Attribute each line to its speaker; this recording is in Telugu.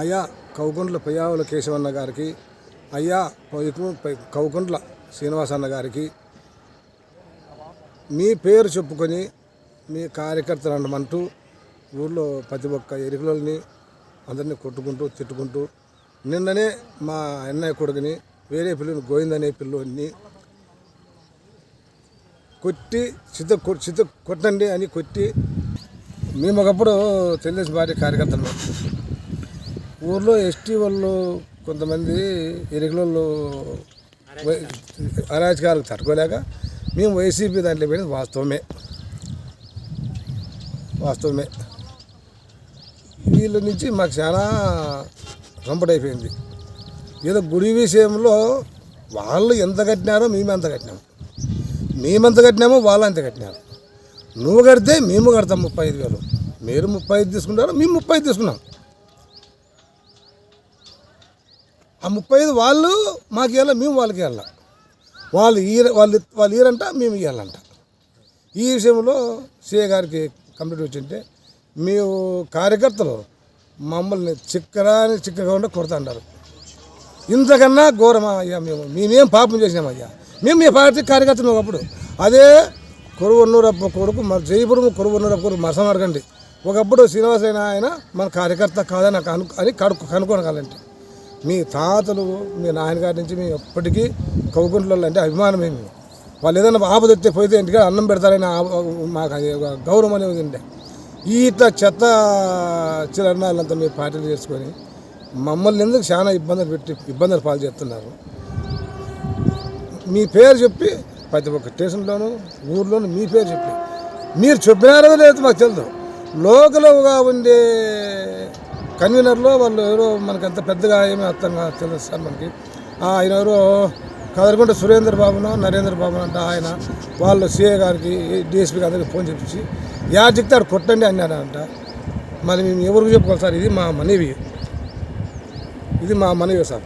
Speaker 1: అయ్యా కౌకుంట్ల పయ్యావుల కేశవన్న గారికి అయ్యా పైకు- పై- కౌకుంట్ల శ్రీనివాసన్న గారికి మీ పేరు చెప్పుకొని మీ కార్యకర్తలు అనమంటూ ఊళ్ళో ప్రతి ఒక్క ఎరుకులని అందరినీ కొట్టుకుంటూ తిట్టుకుంటూ నిన్ననే మా అన్నయ్య కొడుకుని వేరే పిల్లని గోవింద్ అనే పిల్లోని కొట్టి చిత్త చిత్త కొట్టండి అని కొట్టి మేము ఒకప్పుడు తెలుగుదేశం పార్టీ కార్యకర్తలు. ఊర్లో ఎస్టీ వాళ్ళు కొంతమంది ఇరుగులలో అరాచకాలకు తట్టుకోలేక మేము వైసీపీ దాంట్లో పోయినది వాస్తవమే. వాస్తవమే. వీళ్ళ నుంచి మాకు చాలా రంపడైపోయింది ఏదో గుడి విషయంలో వాళ్ళు ఎంత కట్టినారో మేము ఎంత కట్టినాము మేమెంత కట్టినామో వాళ్ళు అంత కట్టినారు. నువ్వు కడితే మేము కడతాం ముప్పై ఐదు వేలు. మీరు ముప్పై ఐదు తీసుకుంటారు మేము ముప్పై ఐదు తీసుకున్నాం. ఆ ముప్పై ఐదు వాళ్ళు మాకు ఇవ్వాలి మేము వాళ్ళకి వెళ్ళాం వాళ్ళు ఈ వాళ్ళు వాళ్ళు ఈరంట మేము ఇవ్వాలంట ఈ విషయంలో సిఏ గారికి కంప్లీట్ వచ్చింటే మేము కార్యకర్తలు మమ్మల్ని చిక్కరాని చిక్కగా ఉండి కొడుతుంటారు ఇంతకన్నా ఘోరమా అయ్యా మేము మేమేం పాపం చేసినామయ్యా మేము మీ పార్టీ కార్యకర్తలు ఒకప్పుడు అదే కొరువన్నూరప్ప కొడుకు మన జయపురం కొరువన్నూరప్ప కొడుకు మసం అడగండి ఒకప్పుడు శ్రీనివాసైన ఆయన మన కార్యకర్త కాదని నాకు అను అని కడుక్కు కనుక్కోనగాలంటే. మీ తాతలు మీ నాయనగారి నుంచి మేము ఎప్పటికీ కౌగుంట్లో అంటే అభిమానమే మేము. వాళ్ళు ఏదైనా ఆపద ఎత్తే పోతే ఇంటికి అన్నం పెడతారని ఆ- మాకు అది ఒక గౌరవం అనేది ఉండే ఈ ఇట్లా చెత్త చిరణాలంతా మీరు పార్టీలు చేసుకొని మమ్మల్ని ఎందుకు చాలా ఇబ్బందులు పెట్టి ఇబ్బందులు పాలు చేస్తున్నారు? మీ పేరు చెప్పి ప్రతి ఒక్క స్టేషన్లోనూ ఊర్లోనూ మీ పేరు చెప్పి. మీరు చెప్పినారో లేదు మాకు తెలియదు లోకల్గా ఉండే కన్వీనర్లో వాళ్ళు ఎవరో మనకి అంత పెద్దగా ఏమీ అర్థం కాదు తెలుసు సార్ మనకి. ఆయన ఎవరో కదలకుంట సురేంద్ర బాబునో నరేంద్ర బాబు అంట ఆయన వాళ్ళు సిఏ గారికి డిఎస్పీ గారికి ఫోన్ చేపించి యా చెప్తే ఆడు కొట్టండి అన్నారంట. మరి మేము ఎవరికి చెప్పుకోవాలి సార్? ఇది మా మనవి. ఇది మా మనవి సార్.